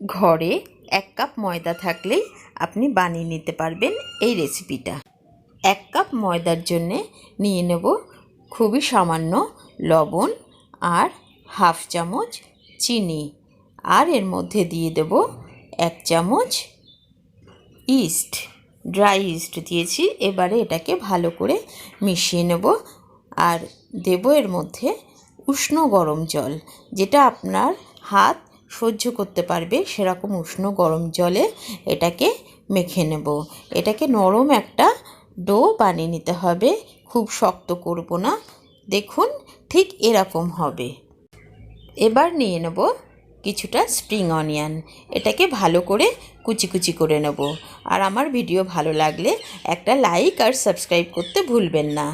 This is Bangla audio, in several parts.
ঘরে এক কাপ ময়দা থাকলেই আপনি বানিয়ে নিতে পারবেন এই রেসিপিটা এক কাপ ময়দার জন্যে নিয়ে নেব খুবই সামান্য লবণ আর হাফ চামচ চিনি। আর এর মধ্যে দিয়ে দেব এক চামচ ইস্ট ড্রাই ইস্ট দিয়েছি। এবারে এটাকে ভালো করে মিশিয়ে নেব আর দেব এর মধ্যে উষ্ণ গরম জল, যেটা আপনার হাত সহ্য করতে পারবে, সেরকম উষ্ণ গরম জলে এটাকে মেখে নেব। এটাকে নরম একটা ডো বানিয়ে নিতে হবে, খুব শক্ত করব না। দেখুন, ঠিক এরকম হবে। এবার নিয়ে নেব কিছুটা স্প্রিং অনিয়ন। এটাকে ভালো করে কুচি কুচি করে নেব। আর আমার ভিডিও ভালো লাগলে একটা লাইক আর সাবস্ক্রাইব করতে ভুলবেন না।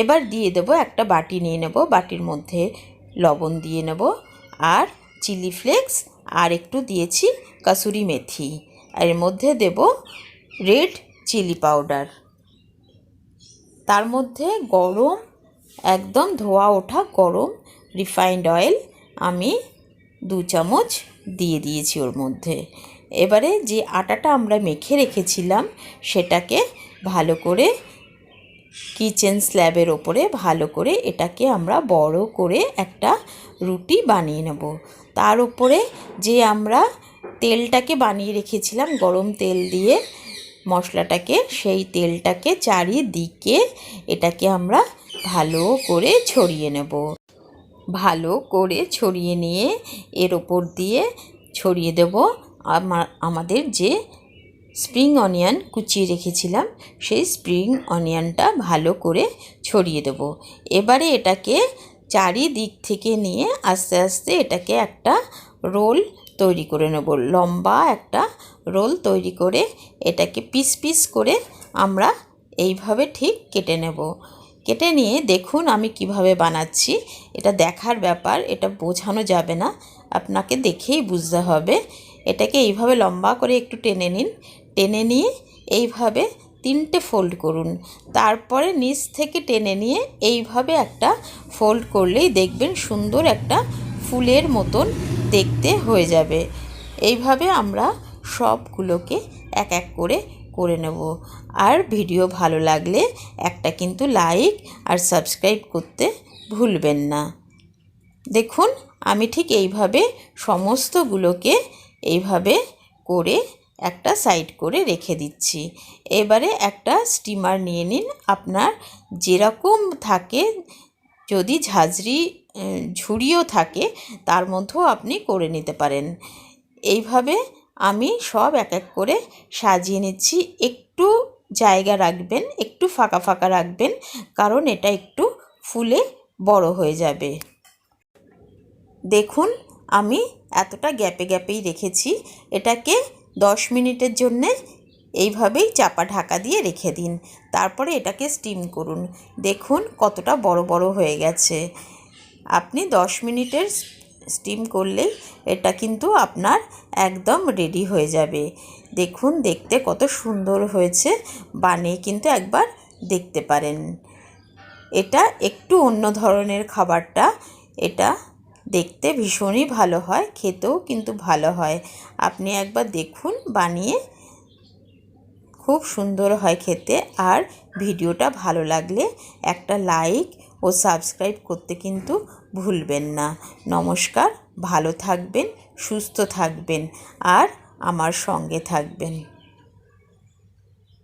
এবার দিয়ে দেব একটা বাটি নিয়ে নেব, বাটির মধ্যে লবণ দিয়ে নেব। আর চিলি ফ্লেক্স আর একটু দিয়েছি কাসুরি মেথি। আর এর মধ্যে দেব রেড চিলি পাউডার। তার মধ্যে গরম, একদম ধোয়া ওঠা গরম রিফাইন্ড অয়েল আমি দু চামচ দিয়ে দিয়েছি ওর মধ্যে। এবারে যে আটাটা আমরা মেখে রেখেছিলাম সেটাকে ভালো করে কিচেন স্ল্যাবের ওপরে ভালো করে এটাকে আমরা বড় করে একটা রুটি বানিয়ে নেব। তার উপরে যে আমরা তেলটাকে বানিয়ে রেখেছিলাম, গরম তেল দিয়ে মশলাটাকে, সেই তেলটাকে চারিদিকে এটাকে আমরা ভালো করে ছড়িয়ে নেব। ভালো করে ছড়িয়ে নিয়ে এর ওপর দিয়ে ছড়িয়ে দেব। আমাদের যে স্প্রিং অনিয়ন কুচিয়ে রেখেছিলাম। সেই স্প্রিং অনিয়নটা ভালো করে ছড়িয়ে দেব। এবারে এটাকে চারিদিক থেকে নিয়ে আস্তে আস্তে এটাকে একটা রোল তৈরি করে নেব। লম্বা একটা রোল তৈরি করে এটাকে পিস পিস করে আমরা এইভাবে ঠিক কেটে নেব। কেটে নিয়ে দেখুন আমি কীভাবে বানাচ্ছি। এটা দেখার ব্যাপার, এটা বোঝানো যাবে না। আপনাকে দেখেই বুঝতে হবে। এটাকে এইভাবে লম্বা করে একটু টেনে নিন। টেনে নিয়ে এইভাবে তিনটে ফোল্ড করুন। তারপরে নিচ থেকে টেনে নিয়ে এইভাবে একটা ফোল্ড করলেই দেখবেন সুন্দর একটা ফুলের মতন দেখতে হয়ে যাবে। এইভাবে আমরা সবগুলোকে এক এক করে করে নেব। আর ভিডিও ভালো লাগলে একটা কিন্তু লাইক আর সাবস্ক্রাইব করতে ভুলবেন না। দেখুন, আমি ঠিক এইভাবে সমস্তগুলোকে এইভাবে করে একটা সাইড করে রেখে দিচ্ছি। এবারে একটা স্টিমার নিয়ে নিন। আপনার যেরকম থাকে, যদি ঝাঁঝরি ঝুড়িও থাকে, তার মধ্যেও আপনি করে নিতে পারেন। এইভাবে আমি সব এক এক করে সাজিয়ে নিচ্ছি। একটু জায়গা রাখবেন, একটু ফাঁকা ফাঁকা রাখবেন, কারণ এটা একটু ফুলে বড় হয়ে যাবে। দেখুন, আমি এতটা গ্যাপে গ্যাপেই রেখেছি। এটাকে দশ মিনিটের জন্যে এইভাবেই চাপা ঢাকা দিয়ে রেখে দিন। তারপরে এটাকে স্টিম করুন। দেখুন কতটা বড় বড় হয়ে গেছে। আপনি দশ মিনিটের স্টিম করলেই এটা কিন্তু আপনার একদম রেডি হয়ে যাবে। দেখুন দেখতে কত সুন্দর হয়েছে। বানিয়ে কিন্তু একবার দেখতে পারেন। এটা একটু অন্য ধরনের খাবারটা। এটা দেখতে ভীষণই ভালো হয়, খেতেও কিন্তু ভালো হয়। আপনি একবার দেখুন, বানিয়ে খুব সুন্দর হয় খেতে। আর ভিডিওটা ভালো লাগলে একটা লাইক ও সাবস্ক্রাইব করতে কিন্তু ভুলবেন না। নমস্কার, ভালো থাকবেন, সুস্থ থাকবেন, আর আমার সঙ্গে থাকবেন।